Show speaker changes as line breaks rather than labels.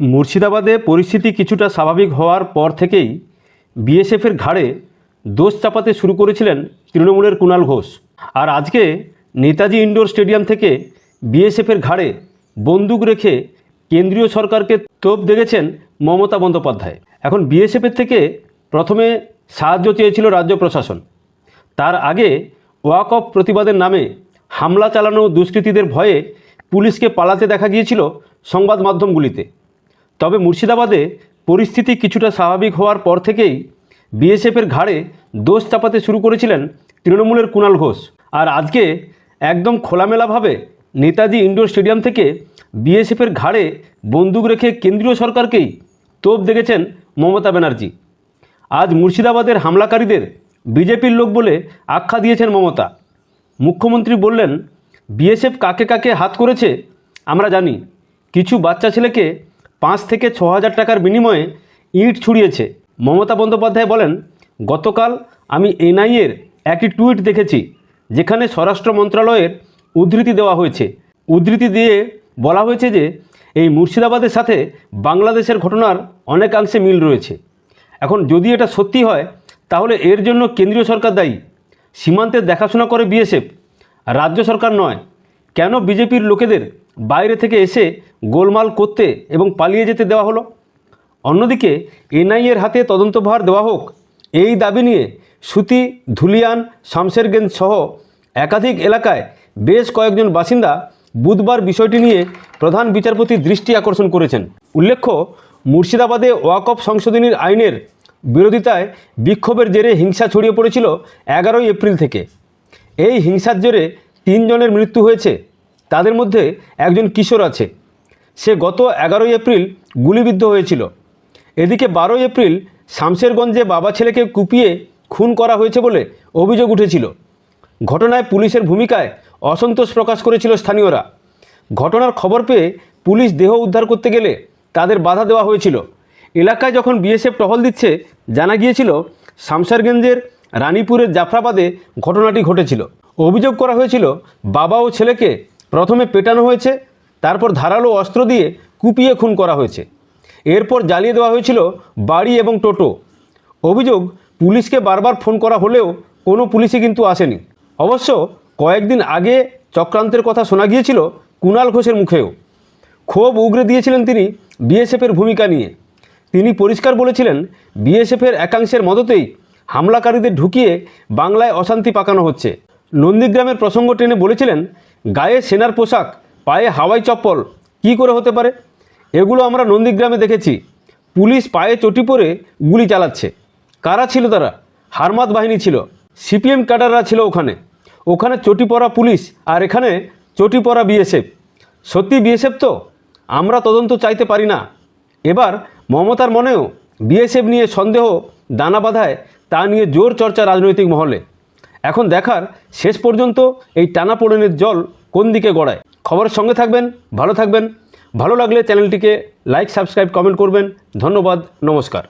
মুর্শিদাবাদে পরিস্থিতি কিছুটা স্বাভাবিক হওয়ার পর থেকেই বিএসএফের ঘাড়ে দোষ চাপাতে শুরু করেছিলেন তৃণমূলের কুণাল ঘোষ। আর আজকে নেতাজি ইন্ডোর স্টেডিয়াম থেকে বিএসএফের ঘাড়ে বন্দুক রেখে কেন্দ্রীয় সরকারকে তোপ দেখেছেন মমতা বন্দ্যোপাধ্যায়। এখন বিএসএফের থেকে প্রথমে সাহায্য চেয়েছিল রাজ্য প্রশাসন। তার আগে ওয়াক অফ প্রতিবাদের নামে হামলা চালানো দুষ্কৃতীদের ভয়ে পুলিশকে পালাতে দেখা গিয়েছিল সংবাদ মাধ্যমগুলিতে। তবে মুর্শিদাবাদে পরিস্থিতি কিছুটা স্বাভাবিক হওয়ার পর থেকেই বিএসএফের ঘাড়ে দোষ চাপাতে শুরু করেছিলেন তৃণমূলের কুণাল ঘোষ। আর আজকে একদম খোলামেলাভাবে নেতাজি ইন্ডোর স্টেডিয়াম থেকে বিএসএফের ঘাড়ে বন্দুক রেখে কেন্দ্রীয় সরকারকেই তোপ দেখেছেন মমতা ব্যানার্জি। আজ মুর্শিদাবাদের হামলাকারীদের বিজেপির লোক বলে আখ্যা দিয়েছেন মমতা। মুখ্যমন্ত্রী বললেন, বিএসএফ কাকে কাকে হাত করেছে আমরা জানি। কিছু বাচ্চা ছেলেকে পাঁচ থেকে ছ হাজার টাকার বিনিময়ে ইট ছুড়িয়েছে। মমতা বন্দ্যোপাধ্যায় বলেন, গতকাল আমি এনআইএর একটি টুইট দেখেছি, যেখানে স্বরাষ্ট্র মন্ত্রণালয়ের উদ্ধৃতি দেওয়া হয়েছে। উদ্ধৃতি দিয়ে বলা হয়েছে যে, এই মুর্শিদাবাদের সাথে বাংলাদেশের ঘটনার অনেকাংশে মিল রয়েছে। এখন যদি এটা সত্যি হয়, তাহলে এর জন্য কেন্দ্রীয় সরকার দায়ী। সীমান্তের দেখাশোনা করে বিএসএফ। রাজ্য সরকার নয় কেন বিজেপির লোকেদের বাইরে থেকে এসে গোলমাল করতে এবং পালিয়ে যেতে দেওয়া হলো? অন্যদিকে এনআইএর হাতে তদন্তভার দেওয়া হোক, এই দাবি নিয়ে সুতি, ধুলিয়ান, শামশেরগঞ্জ সহ একাধিক এলাকায় বেশ কয়েকজন বাসিন্দা বুধবার বিষয়টি নিয়ে প্রধান বিচারপতির দৃষ্টি আকর্ষণ করেছেন। উল্লেখ্য, মুর্শিদাবাদে ওয়াকফ সংশোধনীর আইনের বিরোধিতায় বিক্ষোভের জেরে হিংসা ছড়িয়ে পড়েছিল এগারোই এপ্রিল থেকে। এই হিংসার জেরে তিনজনের মৃত্যু হয়েছে তাদের মধ্যে একজন কিশোর আছে। সে গত এগারোই এপ্রিল গুলিবিদ্ধ হয়েছিল। এদিকে বারোই এপ্রিল শামশেরগঞ্জে বাবা ছেলেকে কুপিয়ে খুন করা হয়েছে বলে অভিযোগ উঠেছিল। ঘটনায় পুলিশের ভূমিকায় অসন্তোষ প্রকাশ করেছিল স্থানীয়রা। ঘটনার খবর পেয়ে পুলিশ দেহ উদ্ধার করতে গেলে তাদের বাধা দেওয়া হয়েছিল। এলাকায় যখন বিএসএফ টহল দিচ্ছে, জানা গিয়েছিল শামসারগঞ্জের রানীপুরের জাফরাবাদে ঘটনাটি ঘটেছিল। অভিযোগ করা হয়েছিল, বাবা ও ছেলেকে প্রথমে পেটানো হয়েছে, তারপর ধারালো অস্ত্র দিয়ে কুপিয়ে খুন করা হয়েছে। এরপর জ্বালিয়ে দেওয়া হয়েছিল বাড়ি এবং টোটো। অভিযোগ, পুলিশকে বারবার ফোন করা হলেও কোনো পুলিশই কিন্তু আসেনি। অবশ্য কয়েকদিন আগে চক্রান্তের কথা শোনা গিয়েছিল কুণাল ঘোষের মুখেও। ক্ষোভ উগরে দিয়েছিলেন তিনি বিএসএফের ভূমিকা নিয়ে। তিনি পরিষ্কার বলেছিলেন, বিএসএফের একাংশের মদতেই হামলাকারীদের ঢুকিয়ে বাংলায় অশান্তি পাকানো হচ্ছে। নন্দীগ্রামের প্রসঙ্গ টেনে বলেছিলেন গায়ে সেনার পোশাক, পায়ে হাওয়াই চপ্পল, কী করে হতে পারে? এগুলো আমরা নন্দীগ্রামে দেখেছি। পুলিশ পায়ে চটি পরে গুলি চালাচ্ছে। কারা ছিল তারা? হারমাত বাহিনী ছিল। সিপিএম ক্যাডাররা ছিল ওখানে। ওখানে চটি পরা পুলিশ আর এখানে চটি পরা বিএসএফ। সত্যি বিএসএফ তো? আমরা তদন্ত চাইতে পারি না। এবার মমতার মনেও বিএসএফ নিয়ে সন্দেহ, দানা বাঁধায়, তা নিয়ে জোর চর্চা রাজনৈতিক মহলে। এখন দেখার শেষ পর্যন্ত এই টানা টানাপোড়েনের জল কোন দিকে গড়ায়? খবরের সঙ্গে থাকবেন, ভালো থাকবেন। ভালো লাগলে চ্যানেলটিকে লাইক সাবস্ক্রাইব কমেন্ট করবেন। ধন্যবাদ, নমস্কার।